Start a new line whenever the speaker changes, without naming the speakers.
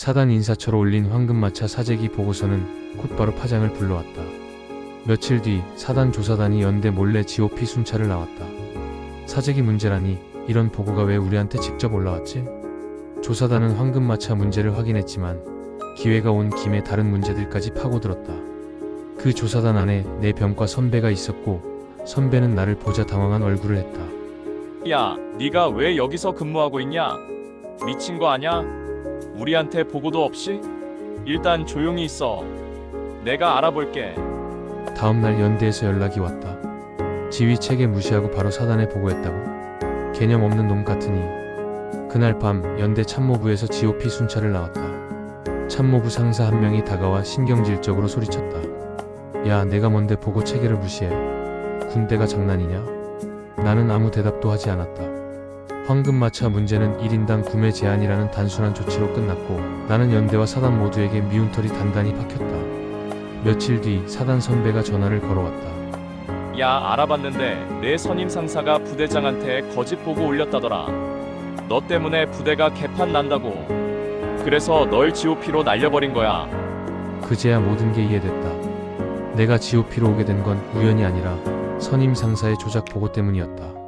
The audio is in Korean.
사단 인사처로 올린 황금마차 사재기 보고서는 곧바로 파장을 불러왔다. 며칠 뒤 사단 조사단이 연대 몰래 GOP 순찰을 나왔다. 사재기 문제라니 이런 보고가 왜 우리한테 직접 올라왔지? 조사단은 황금마차 문제를 확인했지만 기회가 온 김에 다른 문제들까지 파고들었다. 그 조사단 안에 내 병과 선배가 있었고 선배는 나를 보자 당황한 얼굴을 했다.
야, 네가 왜 여기서 근무하고 있냐? 미친 거 아냐? 우리한테 보고도 없이? 일단 조용히 있어. 내가 알아볼게.
다음날 연대에서 연락이 왔다. 지휘 체계 무시하고 바로 사단에 보고했다고? 개념 없는 놈 같으니. 그날 밤 연대 참모부에서 GOP 순찰을 나왔다. 참모부 상사 한 명이 다가와 신경질적으로 소리쳤다. 야, 내가 뭔데 보고 체계를 무시해. 군대가 장난이냐? 나는 아무 대답도 하지 않았다. 황금마차 문제는 1인당 구매 제한이라는 단순한 조치로 끝났고 나는 연대와 사단 모두에게 미운 털이 단단히 박혔다. 며칠 뒤 사단 선배가 전화를 걸어왔다.
야, 알아봤는데 내 선임 상사가 부대장한테 거짓 보고 올렸다더라. 너 때문에 부대가 개판 난다고. 그래서 널 GOP로 날려버린 거야.
그제야 모든 게 이해됐다. 내가 GOP로 오게 된 건 우연이 아니라 선임 상사의 조작 보고 때문이었다.